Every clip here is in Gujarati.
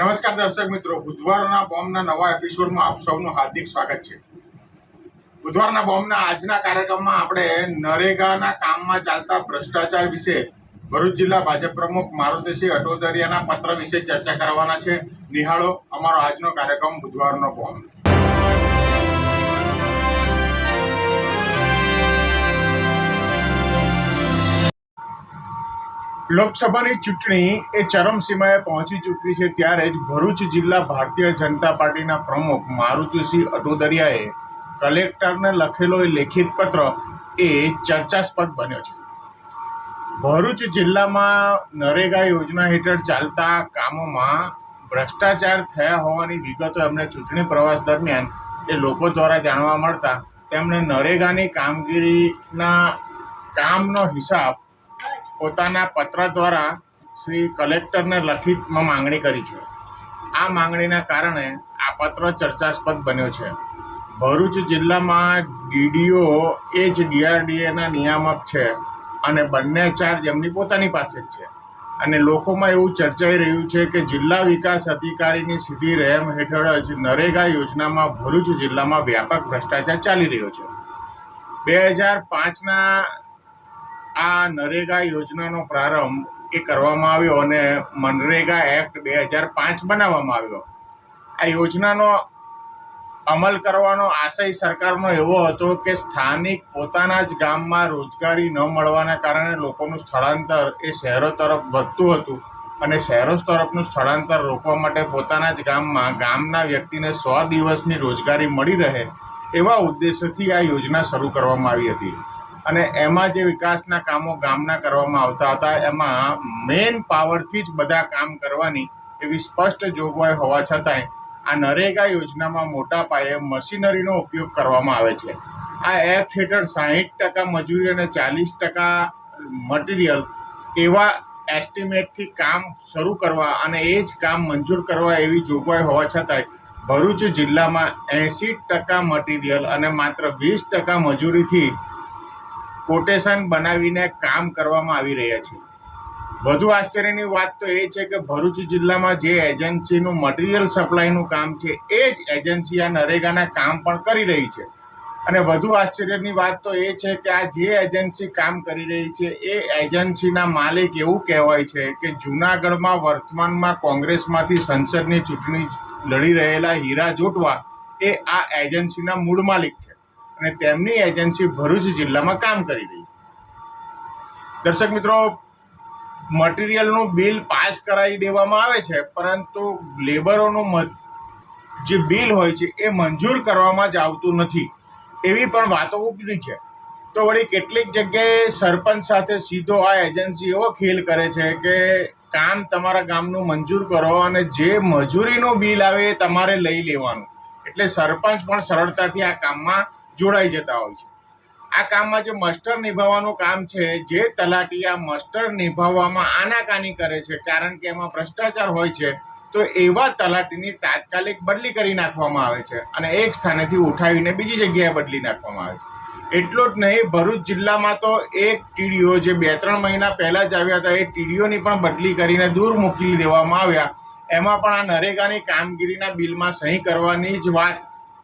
નમસ્કાર દર્શક મિત્રો, બુધવારના બોમ્બના નવા એપિસોડમાં આપ સૌનું હાર્દિક સ્વાગત છે. બુધવારના બોમ્બના આજના કાર્યક્રમમાં આપણે નરેગાના કામમાં ચાલતા ભ્રષ્ટાચાર વિશે ભરૂચ જિલ્લા ભાજપ પ્રમુખ મારુતિસિંહ અટોદરિયાના પત્ર વિશે ચર્ચા કરવાના છે. નિહાળો અમારો આજનો કાર્યક્રમ બુધવારનો બોમ્બ. લોકસભાની ચૂંટણી એ ચરમસીમાએ પહોંચી ચૂકી છે ત્યારે જ ભરૂચ જિલ્લા ભારતીય જનતા પાર્ટીના પ્રમુખ મારુતિસિંહ અટોદરિયાએ કલેક્ટરને લખેલો એ લેખિત પત્ર એ ચર્ચાસ્પદ બન્યો છે. ભરૂચ જિલ્લામાં નરેગા યોજના હેઠળ ચાલતા કામોમાં ભ્રષ્ટાચાર થયા હોવાની વિગતો એમને ચૂંટણી પ્રવાસ દરમિયાન એ લોકો દ્વારા જાણવા મળતા તેમણે નરેગાની કામગીરીના કામનો હિસાબ પોતાના પત્ર દ્વારા શ્રી કલેક્ટરને લખિતમાં માંગણી કરી છે. આ માંગણીના કારણે આ પત્ર ચર્ચાસ્પદ બન્યો છે. ભરૂચ જિલ્લામાં ડીડીઓ એ જ ડીઆરડીએના નિયામક છે અને બંને ચાર્જ એમની પોતાની પાસે જ છે. અને લોકોમાં એવું ચર્ચાઈ રહ્યું છે કે જિલ્લા વિકાસ અધિકારીની સીધી રહેમ હેઠળ જ નરેગા યોજનામાં ભરૂચ જિલ્લામાં વ્યાપક ભ્રષ્ટાચાર ચાલી રહ્યો છે. બે હજાર પાંચના આ નરેગા યોજનાનો પ્રારંભ એ કરવામાં આવ્યો અને મનરેગા એક્ટ બે હજાર પાંચ બનાવવામાં આવ્યો. આ યોજનાનો અમલ કરવાનો આશય સરકારનો એવો હતો કે સ્થાનિક પોતાના જ ગામમાં રોજગારી ન મળવાના કારણે લોકોનું સ્થળાંતર એ શહેરો તરફ વધતું હતું અને શહેરો તરફનું સ્થળાંતર રોકવા માટે પોતાના જ ગામમાં ગામના વ્યક્તિને સો દિવસની રોજગારી મળી રહે એવા ઉદ્દેશથી આ યોજના શરૂ કરવામાં આવી હતી. અને એમાં જે વિકાસના કામો ગામના કરવામાં આવતા હતા, એમાં મેન પાવરથી જ બધા કામ કરવાની એવી સ્પષ્ટ જોગવાઈ હોવા છતાંય આ નરેગા યોજનામાં મોટા પાયે મશીનરીનો ઉપયોગ કરવામાં આવે છે. આ એક્ટ હેઠળ સાહીઠ ટકા મજૂરી અને ચાલીસ ટકા મટીરિયલ એવા એસ્ટિમેટથી કામ શરૂ કરવા અને એ જ કામ મંજૂર કરવા એવી જોગવાઈ હોવા છતાંય ભરૂચ જિલ્લામાં એંસી ટકા મટીરિયલ અને માત્ર વીસ ટકા મજૂરીથી કોટેશન બનાવીને કામ કરવામાં આવી રહ્યા છે. વધુ આશ્ચર્યની વાત તો એ છે કે ભરૂચ જિલ્લામાં જે એજન્સીનું મટીરિયલ સપ્લાયનું કામ છે, એ જ એજન્સી આ નરેગાના કામ પણ કરી રહી છે. અને વધુ આશ્ચર્યની વાત તો એ છે કે આ જે એજન્સી કામ કરી રહી છે, એ એજન્સીના માલિક એવું કહેવાય છે કે જૂનાગઢમાં વર્તમાનમાં કોંગ્રેસમાંથી સંસદની ચૂંટણી લડી રહેલા હીરા જોટવા એ આ એજન્સીના મૂળ માલિક છે. અને તેમની એજન્સી ભરૂચ જિલ્લામાં કામ કરી રહી દર્શક મિત્રો મટીરિયલનું બિલ પાસ કરાવી દેવામાં આવે છે, પરંતુ લેબરોનું જે બિલ હોય છે, એ મંજૂર કરવામાં જ આવતું નથી. એવી પણ વાતો ઉપડી છે. તો વળી કેટલીક જગ્યાએ સરપંચ સાથે સીધો આ એજન્સી એવો ખેલ કરે છે કે કામ તમારા ગામનું મંજૂર કરો અને જે મજૂરીનું બિલ આવે એ તમારે લઈ લેવાનું. એટલે સરપંચ પણ સરળતાથી આ કામમાં જોડાઈ જતા હોય છે. આ કામમાં જે મસ્ટર નિભાવવાનું કામ છે, જે તલાટી આ મસ્ટર નિભાવવામાં આનાકાની કરે છે, કારણ કે એમાં ભ્રષ્ટાચાર હોય છે, તો એવા તલાટીની તાત્કાલિક બદલી કરી નાખવામાં આવે છે અને એક સ્થાનેથી ઉઠાવીને બીજી જગ્યાએ બદલી નાખવામાં આવે છે. એટલું જ નહીં, ભરૂચ જિલ્લામાં તો એક ટીડીઓ જે બે ત્રણ મહિના પહેલાં જ આવ્યા હતા, એ ટીડીઓની પણ બદલી કરીને દૂર મૂકી દેવામાં આવ્યા. એમાં પણ આ નરેગાની કામગીરીના બિલમાં સહી કરવાની જ વાત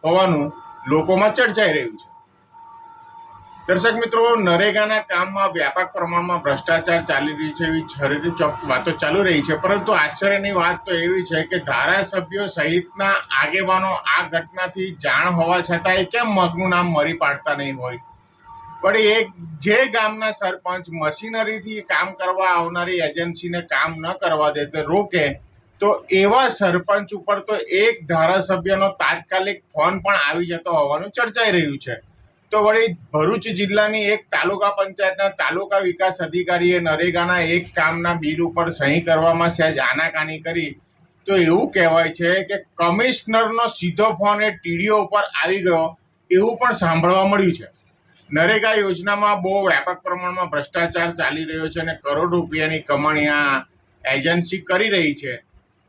હોવાનું લોકોમાં ચર્ચાઈ રહ્યું છે. દર્શક મિત્રો, નરેગાના કામમાં વ્યાપક પ્રમાણમાં ભ્રષ્ટાચાર ચાલી રહ્યું છે એવી ચોક વાતો ચાલુ રહી છે. પરંતુ આશ્ચર્યની વાત તો એવી છે કે ધારાસભ્યો સહિતના આગેવાનો આ ઘટનાથી જાણ હોવા છતાં એ કેમ મગનું નામ મરી પાડતા નહીં હોય? પણ એ જે ગામના સરપંચ મશીનરીથી કામ કરવા આવનારી એજન્સીને કામ ન કરવા દે તે રોકે તો એવા સરપંચ ઉપર તો એક ધારાસભ્યનો તાત્કાલિક ફોન પણ આવી જતો હોવાનું ચર્ચાઈ રહ્યું છે. તો વળી ભરૂચ જિલ્લાની એક તાલુકા પંચાયતના તાલુકા વિકાસ અધિકારીએ નરેગાના એક કામના બિલ ઉપર સહી કરવામાં સહેજ આનાકાની કરી. તો એવું કહેવાય છે કે કમિશનરનો સીધો ફોન એ ટીડીઓ ઉપર આવી ગયો એવું પણ સાંભળવા મળ્યું છે. નરેગા યોજનામાં બહુ વ્યાપક પ્રમાણમાં ભ્રષ્ટાચાર ચાલી રહ્યો છે અને કરોડ રૂપિયાની કમાણી આ એજન્સી કરી રહી છે.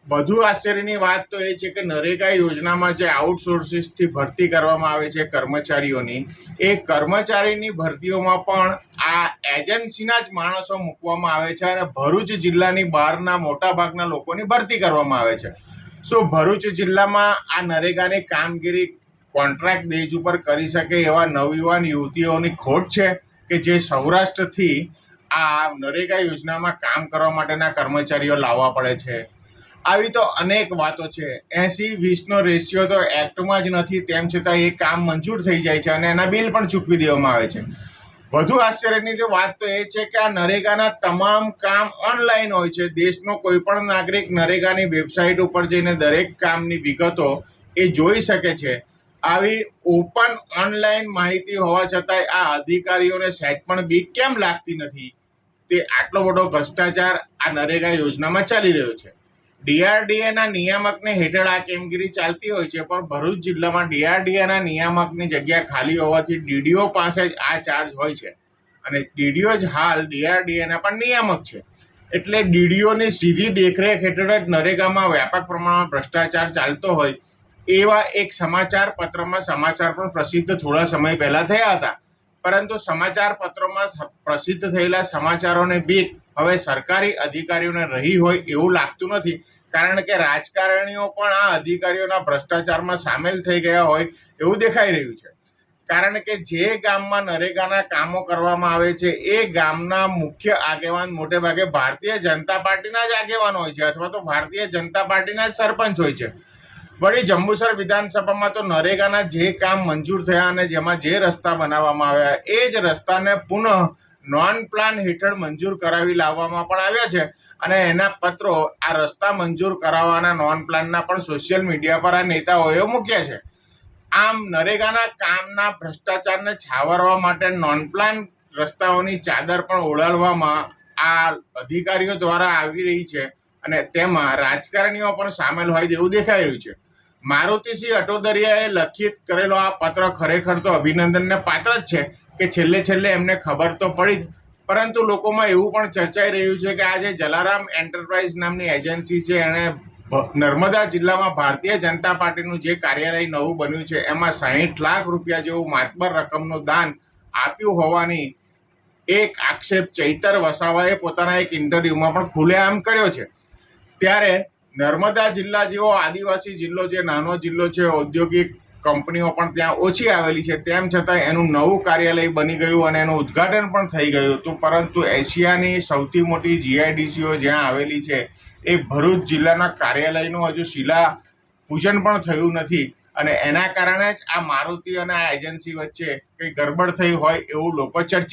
વધુ આશ્ચર્યની વાત તો એ છે કે નરેગા યોજનામાં જે આઉટસોર્સિસથી ભરતી કરવામાં આવે છે કર્મચારીઓની, એ કર્મચારીની ભરતીઓમાં પણ આ એજન્સીના જ માણસો મૂકવામાં આવે છે અને ભરૂચ જિલ્લાની બહારના મોટાભાગના લોકોની ભરતી કરવામાં આવે છે. સો ભરૂચ જિલ્લામાં આ નરેગાની કામગીરી કોન્ટ્રાક્ટ બેઝ ઉપર કરી શકે એવા નવયુવાન યુવતીઓની ખોટ છે કે જે સૌરાષ્ટ્રથી આ નરેગા યોજનામાં કામ કરવા માટેના કર્મચારીઓ લાવવા પડે છે. આવી તો અનેક વાતો છે. એંસી વીસનો રેશિયો તો એક્ટમાં જ નથી, તેમ છતાં એ કામ મંજૂર થઈ જાય છે અને એના બિલ પણ ચૂકવી દેવામાં આવે છે. વધુ આશ્ચર્યની જે વાત તો એ છે કે આ નરેગાના તમામ કામ ઓનલાઈન હોય છે. દેશનો કોઈ પણ નાગરિક નરેગાની વેબસાઇટ ઉપર જઈને દરેક કામની વિગતો એ જોઈ શકે છે. આવી ઓપન ઓનલાઈન માહિતી હોવા છતાંય આ અધિકારીઓને સહેજ પણ બીક કેમ લાગતી નથી? તે આટલો બધો ભ્રષ્ટાચાર આ નરેગા યોજનામાં ચાલી રહ્યો છે. ડીઆરડીએના નિયામકને હેઠળ આ કામગીરી ચાલતી હોય છે, પણ ભરૂચ જિલ્લામાં ડીઆરડીએના નિયામકની જગ્યા ખાલી હોવાથી ડીડીઓ પાસે જ આ ચાર્જ હોય છે. અને ડીડીઓ જ હાલ ડીઆરડીએના પણ નિયામક છે. એટલે ડીડીઓની સીધી દેખરેખ હેઠળ જ નરેગામાં વ્યાપક પ્રમાણમાં ભ્રષ્ટાચાર ચાલતો હોય, એવા એક સમાચાર પત્રમાં સમાચાર પણ પ્રસિદ્ધ થોડા સમય પહેલા થયા હતા. પરંતુ સમાચાર પત્રોમાં પ્રસિદ્ધ થયેલા સમાચારોને બીક હવે સરકારી અધિકારીઓને રહી હોય એવું લાગતું નથી, કારણ કે રાજકારણીઓ પણ આ અધિકારીઓના ભ્રષ્ટાચારમાં સામેલ થઈ ગયા હોય એવું દેખાઈ રહ્યું છે. કારણ કે જે ગામમાં નરેગાના કામો કરવામાં આવે છે, એ ગામના મુખ્ય આગેવાન મોટે ભાગે ભારતીય જનતા પાર્ટીના જ આગેવાન હોય છે અથવા તો ભારતીય જનતા પાર્ટીના જ સરપંચ હોય છે. વળી જંબુસર વિધાનસભામાં તો નરેગાના જે કામ મંજૂર થયા અને જેમાં જે રસ્તા બનાવવામાં આવ્યા, એ જ રસ્તાને પુનઃ નોન પ્લાન હેઠળ મંજૂર કરાવી લાવવામાં પણ આવ્યા છે. અને એના પત્રો આ રસ્તા મંજૂર કરાવવાના નોન પ્લાનના પણ સોશિયલ મીડિયા પર આ નેતાઓએ મૂક્યા છે. આમ નરેગાના કામના ભ્રષ્ટાચારને છાવરવા માટે નોન પ્લાન રસ્તાઓની ચાદર પણ ઓળાડવામાં આ અધિકારીઓ દ્વારા આવી રહી છે અને તેમાં રાજકારણીઓ પણ સામેલ હોય તેવું દેખાઈ રહ્યું છે. મારુતિસિંહ અટોદરિયાએ લખિત કરેલો આ પત્ર ખરેખર તો અભિનંદનને પાત્ર જ છે. કે છેલ્લે છેલ્લે એમને ખબર તો પડી જ. પરંતુ લોકોમાં એવું પણ ચર્ચાઈ રહ્યું છે કે આ જે જલારામ એન્ટરપ્રાઇઝ નામની એજન્સી છે, એણે નર્મદા જિલ્લામાં ભારતીય જનતા પાર્ટીનું જે કાર્યાલય નવું બન્યું છે, એમાં સાહીઠ લાખ રૂપિયા જેવું માતબર રકમનું દાન આપ્યું હોવાની એક આક્ષેપ ચૈતર વસાવાએ પોતાના એક ઇન્ટરવ્યૂમાં પણ ખુલ્લેઆમ કર્યો છે. ત્યારે નર્મદા જિલ્લા જેવો આદિવાસી જિલ્લો જે નાનો જિલ્લો છે, ઔદ્યોગિક કંપનીઓ પણ ત્યાં ઓછી આવેલી છે. તેમ છતાં એનું નવું કાર્યાલય બની ગયું અને એનું ઉદ્ઘાટન પણ થઈ ગયું હતું. પરંતુ એશિયાની સૌથી મોટી જીઆઈડીસીઓ જ્યાં આવેલી છે, એ ભરૂચ જિલ્લાના કાર્યાલયનું હજુ શિલા પૂજન પણ થયું નથી. અને એના કારણે જ આ મારુતિ અને આ એજન્સી વચ્ચે કંઈ ગડબડ થઈ હોય એવું લોકો ચર્ચી